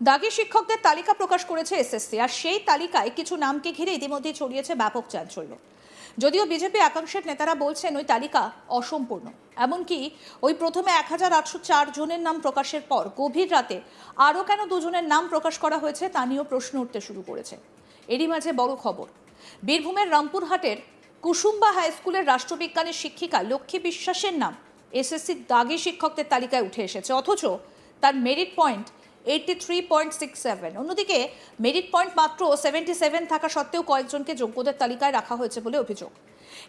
দাগি শিক্ষকদের তালিকা প্রকাশ করেছে এসএসসি, আর সেই তালিকায় কিছু নামকে ঘিরে ইতিমধ্যে ছড়িয়েছে ব্যাপক চাঞ্চল্য। যদিও বিজেপি একাংশের নেতারা বলছেন ওই তালিকা অসম্পূর্ণ, এমনকি ওই প্রথমে এক হাজার আটশো চার জনের নাম প্রকাশের পর গভীর রাতে আরও কেন দুজনের নাম প্রকাশ করা হয়েছে তা নিয়েও প্রশ্ন উঠতে শুরু করেছে। এরই মাঝে বড় খবর, বীরভূমের রামপুরহাটের কুসুম্বা হাই স্কুলের রাষ্ট্রবিজ্ঞানের শিক্ষিকা লক্ষ্মী বিশ্বাসের নাম এসএসসি দাগি শিক্ষকদের তালিকায় উঠে এসেছে, অথচ তার merit point eighty three point six seven অন্যদিকে মেরিট পয়েন্ট মাত্র সেভেন্টি সেভেন থাকা সত্ত্বেও কয়েকজনকে যোগ্যদের তালিকায় রাখা হয়েছে বলে অভিযোগ।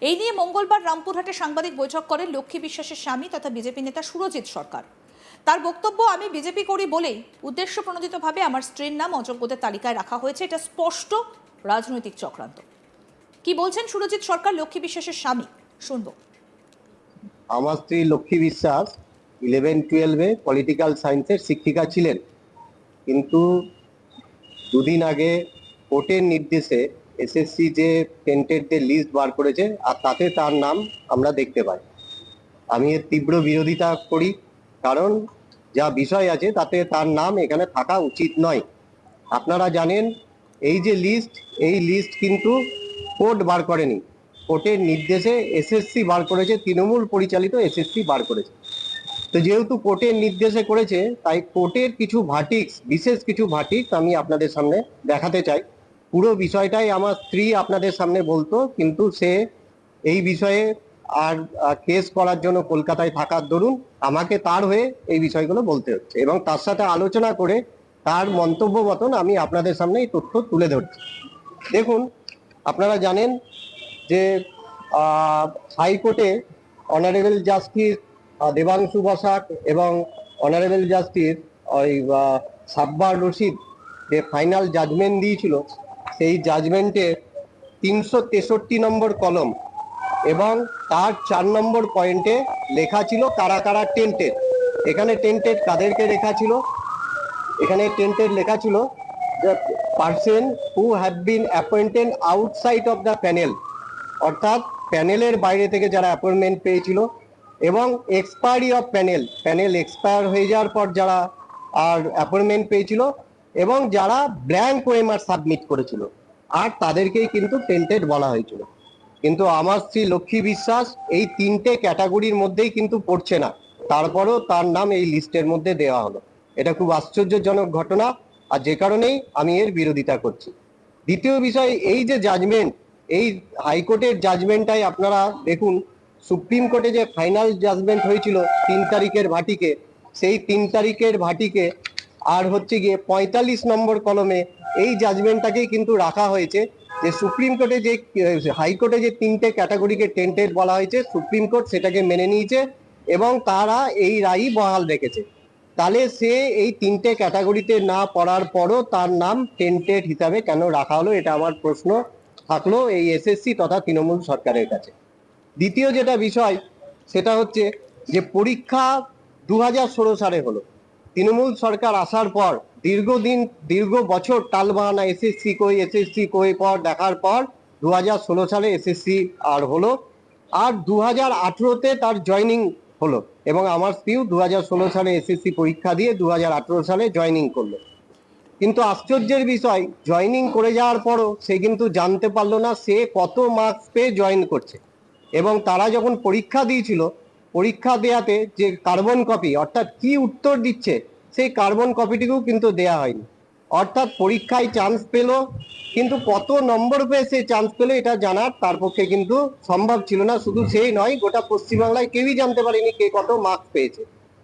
এই নিয়ে মঙ্গলবার রামপুরহাটে সাংবাদিক বৈঠক করেন লক্ষ্মী বিশ্বাসের স্বামী তথা বিজেপি নেতা সুরজিৎ সরকার। তার বক্তব্য, আমি বিজেপি করি বলেই উদ্দেশ্য প্রণোদিতভাবে আমার স্ত্রীর নাম অযোগ্যদের তালিকায় রাখা হয়েছে। এটা স্পষ্ট রাজনৈতিক চক্রান্ত। কি বলছেন সুরজিৎ সরকার, লক্ষ্মী বিশ্বাসের স্বামী? শুনব। আমার স্ত্রী লক্ষ্মী বিশ্বাস ইলেভেন টুয়েলভে পলিটিক্যাল সায়েন্সের শিক্ষিকা ছিলেন। কিন্তু দুদিন আগে কোর্টের নির্দেশে এসএসসি যে টেন্টেডদের লিস্ট বার করেছে, আর তাতে তার নাম আমরা দেখতে পাই। আমি এর তীব্র বিরোধিতা করি, কারণ যা বিষয় আছে, তাতে তার নাম এখানে থাকা উচিত নয়। আপনারা জানেন, এই যে লিস্ট এই লিস্ট কিন্তু কোর্ট বার করেনি। কোর্টের নির্দেশে এসএসসি বার করেছে, তৃণমূল পরিচালিত এসএসসি বার করেছে। তো যেহেতু কোর্টের নির্দেশে করেছে, তাই কোর্টের কিছু ভাটিক্স, বিশেষ কিছু ভাটিক্স আমি আপনাদের সামনে দেখাতে চাই। পুরো বিষয়টাই আমার স্ত্রী আপনাদের সামনে বলতো, কিন্তু সে এই বিষয়ে আর কেস করার জন্য কলকাতায় থাকার দরুন আমাকে তার হয়ে এই বিষয়গুলো বলতে হচ্ছে এবং তার সাথে আলোচনা করে তার মন্তব্য মতন আমি আপনাদের সামনে এই তথ্য তুলে ধরছি। দেখুন, আপনারা জানেন যে হাইকোর্টে অনারেবল জাস্টিস দেবাংশু বসাক এবং অনারেবল জাস্টিস ওই সাব্বার রশিদ যে ফাইনাল জাজমেন্ট দিয়েছিল, সেই জাজমেন্টে তিনশো তেষট্টি নম্বর কলম এবং তার চার নম্বর পয়েন্টে লেখা ছিল কারা কারা টেন্টেড এখানে টেন্টেড কাদেরকে লেখা ছিল? এখানে টেন্টেড লেখা ছিল the person who have been appointed outside of the panel অর্থাৎ প্যানেলের বাইরে থেকে যারা অ্যাপয়েন্টমেন্ট পেয়েছিল এবং expiry of panel panel expire হয়ে যাওয়ার পর যারা আর অ্যাপয়েন্টমেন্ট পেয়েছিল এবং যারা ব্ল্যাঙ্ক ওয়েমার সাবমিট করেছিল। আর তাদেরকেই কিন্তু টেন্টেড বলা হয়েছিল। কিন্তু আমার স্ত্রী লক্ষ্মী বিশ্বাস এই তিনটে ক্যাটাগরির মধ্যেই কিন্তু পড়ছে না। তারপরেও তার নাম এই লিস্টের মধ্যে দেওয়া হলো। এটা খুব আশ্চর্যজনক ঘটনা। আর যে কারণেই আমি এর বিরোধিতা করছি। দ্বিতীয় বিষয়, এই যে জাজমেন্ট এই হাইকোর্টের জাজমেন্টটাই আপনারা দেখুন সুপ্রিম কোর্টে যে ফাইনাল জাজমেন্ট হয়েছিল তিন তারিখের ভাটিকে, সেই তিন তারিখের ভাটিকে আর হচ্ছে গিয়ে পঁয়তাল্লিশ নম্বর কলমে এই জাজমেন্টটাকেই কিন্তু রাখা হয়েছে যে সুপ্রিম কোর্টে যে হাইকোর্টে যে তিনটে ক্যাটাগরিকে টেন্টেড বলা হয়েছে, সুপ্রিম কোর্ট সেটাকে মেনে নিয়েছে এবং তারা এই রায়ই বহাল রেখেছে। তাহলে সে এই তিনটে ক্যাটাগরিতে না পড়ার পরও তার নাম টেন্টেড হিসাবে কেন রাখা হলো, এটা আমার প্রশ্ন থাকল এই এসএসসি তথা তৃণমূল সরকারের কাছে। দ্বিতীয় যেটা বিষয়, সেটা হচ্ছে যে পরীক্ষা দু হাজার ষোলো সালে হলো। তৃণমূল সরকার আসার পর দীর্ঘদিন, দীর্ঘ বছর টালবাহানা এসএসসি কই এসএসসি কই পর, দেখার পর দু হাজার ষোলো সালে এসএসসি আর হলো। আর দু হাজার আঠেরোতে তার জয়নিং হলো এবং আমার স্ত্রীও দু হাজার ষোলো সালে এসএসসি পরীক্ষা দিয়ে দু হাজার আঠেরো সালে জয়নিং করল। কিন্তু আশ্চর্যের বিষয় জয়নিং করে যাওয়ার পরও সে কিন্তু জানতে পারল না সে কত মার্কস পেয়ে জয়েন করছে। এবং তারা যখন পরীক্ষা দিয়েছিল, পরীক্ষা দেয়াতে যে কার্বন কপি, অর্থাৎ কি উত্তর দিচ্ছে, সেই কার্বন কপিটিকেও কিন্তু দেয়া হয়নি। অর্থাৎ পরীক্ষায় চান্স পেল, কিন্তু কত নম্বর পেয়ে সে চান্স পেল এটা জানার তার পক্ষে কিন্তু সম্ভব ছিল না। শুধু সেই নয়, গোটা পশ্চিমবাংলায় কেউই জানতে পারেনি কে কত মার্কস পেয়েছে।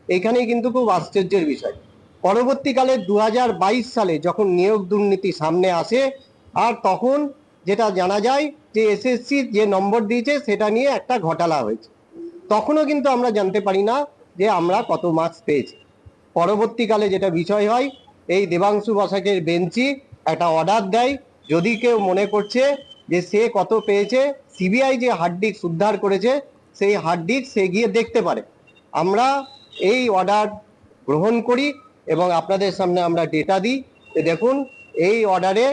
এখানেই কিন্তু খুব আশ্চর্যের বিষয়। পরবর্তীকালে দু হাজার বাইশ সালে যখন নিয়োগ দুর্নীতি সামনে আসে, আর তখন যেটা জানা যায় যে এসএসসি যে নম্বর দিয়েছে সেটা নিয়ে একটা ঘটালা হয়েছে। তখনও কিন্তু আমরা জানতে পারি না যে আমরা কত মার্কস পেয়েছি। পরবর্তীকালে যেটা বিষয় হয়, এই দেবাংশু বসাকের বেঞ্চি একটা অর্ডার দেয়। যদি কেউ মনে করছে যে সে কত পেয়েছে সিবিআই যে হার্ড ডিস্ক উদ্ধার করেছে, সেই হার্ড ডিস্ক সে গিয়ে দেখতে পারে। আমরা এই অর্ডার গ্রহণ করি এবং আপনাদের সামনে আমরা ডেটা দিই। দেখুন, এই অর্ডারে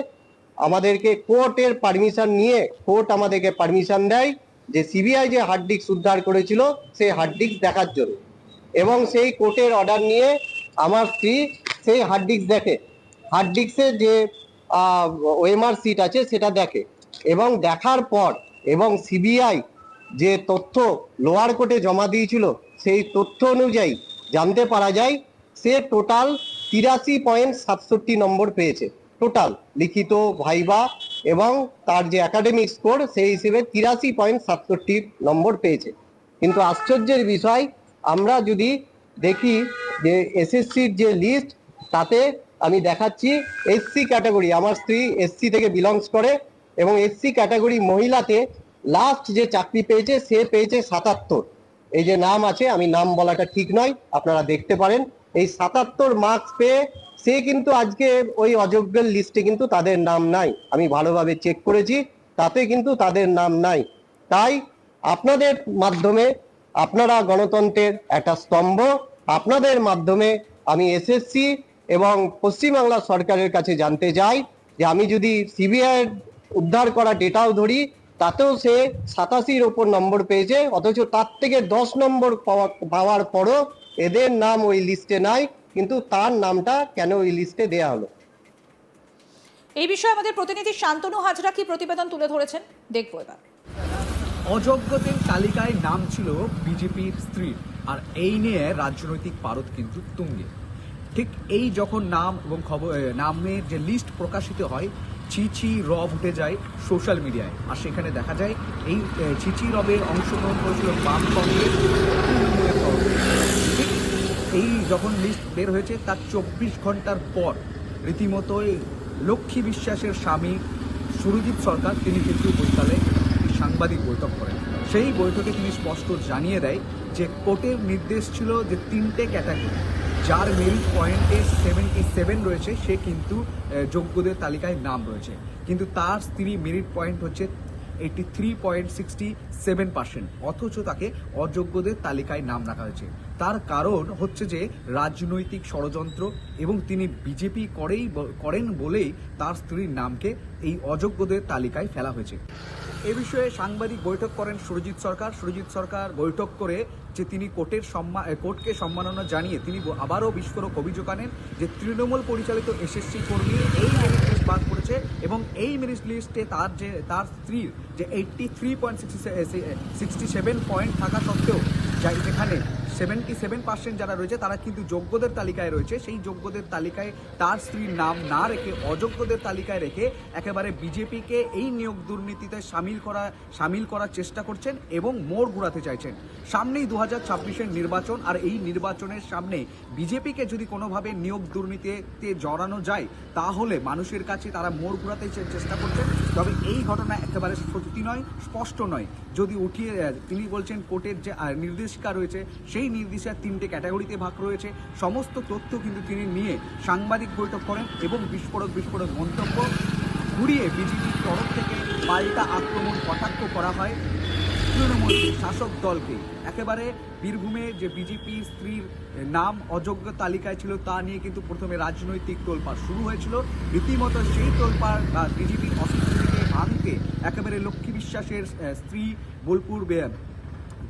আমাদেরকে কোর্টের পারমিশন নিয়ে কোর্ট আমাদেরকে পারমিশন দেয় যে সিবিআই যে হার্ড ডিস্ক উদ্ধার করেছিল, সেই হার্ড ডিস্ক দেখার জন্য। এবং সেই কোর্টের অর্ডার নিয়ে আমার স্ত্রী সেই হার্ড ডিস্ক দেখে। হার্ড ডিস্কে যে ওএমআর সিট আছে সেটা দেখে। এবং দেখার পর এবং সিবিআই যে তথ্য লোয়ার কোর্টে জমা দিয়েছিল, সেই তথ্য অনুযায়ী জানতে পারা যায়, সে টোটাল তিরাশি পয়েন্ট সাতষট্টি নম্বর পেয়েছে। টোটাল লিখিত ভাইবা এবং তার যে একাডেমিক স্কোর সেই হিসেবে তিরাশি পয়েন্ট সাতষট্টি নম্বর পেয়েছে। কিন্তু আশ্চর্যের বিষয়, আমরা যদি দেখি যে এসএসসির যে লিস্ট তাতে আমি দেখাচ্ছি এসসি ক্যাটাগরি আমার স্ত্রী এসসি থেকে বিলংস করে এবং এসসি ক্যাটাগরি মহিলাতে লাস্ট যে চাকরি পেয়েছে, সে পেয়েছে সাতাত্তর। এই যে নাম আছে, আমি নাম বলাটা ঠিক নয়, আপনারা দেখতে পারেন। এই সাতাত্তর মার্কস পেয়ে সে কিন্তু আজকে ওই অযোগ্যের লিস্টে কিন্তু তাদের নাম নাই। আমি ভালোভাবে চেক করেছি, তাতে কিন্তু তাদের নাম নাই। তাই আপনাদের মাধ্যমে আপনারা গণতন্ত্রের একটা স্তম্ভ, আপনাদের মাধ্যমে আমি এসএসসি এবং পশ্চিমবাংলা সরকারের কাছে জানতে চাই যে আমি যদি সিবিআই উদ্ধার করা ডেটাও ধরি, তাতেও সে সাতাশির ওপর নম্বর পেয়েছে, অথচ তার থেকে দশ নম্বর পাওয়া পাওয়ার পরও এদের নাম ওই লিস্টে নাই কিন্তু তার নামটা কেন ওই লিস্টে দেয়া হলো? এই বিষয়ে আমাদের প্রতিনিধি শান্তনু হাজরা কি প্রতিবেদন তুলে ধরেছেন? দেখব এবার। অযোগ্যদের তালিকায় নাম ছিল বিজেপির স্ত্রীর আর এই নিয়ে রাজনৈতিক পারদ কিন্তু তুঙ্গে। ঠিক এই যখন নাম এবং খবর নামের যে লিস্ট প্রকাশিত হয় ছিছি রব উঠে যায় সোশ্যাল মিডিয়ায়। আর সেখানে দেখা যায় এই ছিছি রবের অংশগ্রহণ করেছিল বাম কংগ্রেস এই যখন লিস্ট বের হয়েছে, তার চব্বিশ ঘণ্টার পর রীতিমতোই লক্ষ্মী বিশ্বাসের স্বামী সুরজিৎ সরকার, তিনি কিন্তু বৈকালে সাংবাদিক বৈঠক করেন। সেই বৈঠকে তিনি স্পষ্ট জানিয়ে দেয় যে কোর্টের নির্দেশ ছিল যে তিনটে ক্যাটাগরি যার মেরিট পয়েন্টে সেভেন্টি সেভেন রয়েছে, সে কিন্তু যোগ্যদের তালিকায় নাম রয়েছে। কিন্তু তার স্ত্রী মেরিট পয়েন্ট হচ্ছে eighty three point sixty seven percent অথচ তাকে অযোগ্যদের তালিকায় নাম রাখা হয়েছে। তার কারণ হচ্ছে যে রাজনৈতিক ষড়যন্ত্র এবং তিনি বিজেপি করেই করেন বলেই তার স্ত্রীর নামকে এই অযোগ্যদের তালিকায় ফেলা হয়েছে। এ বিষয়ে সাংবাদিক বৈঠক করেন সুরজিৎ সরকার। সুরজিৎ সরকার বৈঠক করে যে তিনি কোর্টের সম্মান কোর্টকে সম্মাননা জানিয়ে তিনি আবারও বিস্ফোরক অভিযোগ আনেন যে তৃণমূল পরিচালিত এসএসসি কর্মী এই মেরিট লিস্ট বাদ করেছে এবং এই মেরিট লিস্টে তার যে, তার স্ত্রীর যে eighty three point sixty seven point থাকা সত্ত্বেও যাই যেখানে সেভেন্টি সেভেন পার্সেন্ট যারা রয়েছে, তারা কিন্তু যোগ্যদের তালিকায় রয়েছে। সেই যোগ্যদের তালিকায় তার স্ত্রীর নাম না রেখে, অযোগ্যদের তালিকায় রেখে একেবারে বিজেপিকে এই নিয়োগ দুর্নীতিতে সামিল করা, সামিল করার চেষ্টা করছেন এবং মোড় ঘুরাতে চাইছেন। সামনেই দু হাজার ছাব্বিশের নির্বাচন, আর এই নির্বাচনের সামনে বিজেপিকে যদি কোনোভাবে নিয়োগ দুর্নীতিতে জড়ানো যায়, তাহলে মানুষের কাছে তারা মোড় ঘুরাতে চেষ্টা করছেন। তবে এই ঘটনা একেবারে সত্যি নয়, স্পষ্ট নয়। যদি উঠিয়ে, তিনি বলছেন কোর্টের যে নির্দেশিকা রয়েছে, সেই নির্দেশিকার তিনটে ক্যাটাগরিতে ভাগ রয়েছে। সমস্ত তথ্য কিন্তু তিনি নিয়ে সাংবাদিক বৈঠক করেন এবং বিস্ফোরক বিস্ফোরক মন্তব্য ঘুরিয়ে বিজেপির তরফ থেকে পাল্টা আক্রমণ, কটাক্ষ করা হয়। তৃণমূল শাসক দলকে। একেবারে বীরভূমে যে বিজেপি স্ত্রীর নাম অযোগ্য তালিকায় ছিল তা নিয়ে কিন্তু প্রথমে রাজনৈতিক তোলপাড় শুরু হয়েছিল। রীতিমতো সেই তোলপাড় বিজেপির অস্তিত্বকে ভাঙতে একেবারে লক্ষ্মী বিশ্বাসের স্ত্রী বোলপুর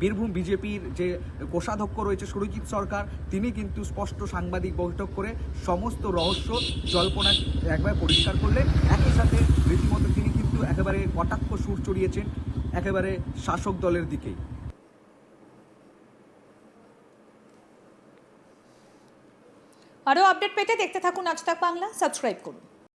বীরভূম বিজেপির যে কোষাধ্যক্ষ রয়েছে সুরজিৎ সরকার, তিনি কিন্তু স্পষ্ট সাংবাদিক বৈঠক করে সমস্ত রহস্য, জল্পনা একবার পরিষ্কার করলেন। একই সাথে রীতিমতো তিনি কিন্তু একেবারে কটাক্ষ সুর চড়িয়েছেন। একেবারে শাসক দলের দিকেই। আরও আপডেট পেতে দেখতে থাকুন আজ তাক বাংলা সাবস্ক্রাইব করুন।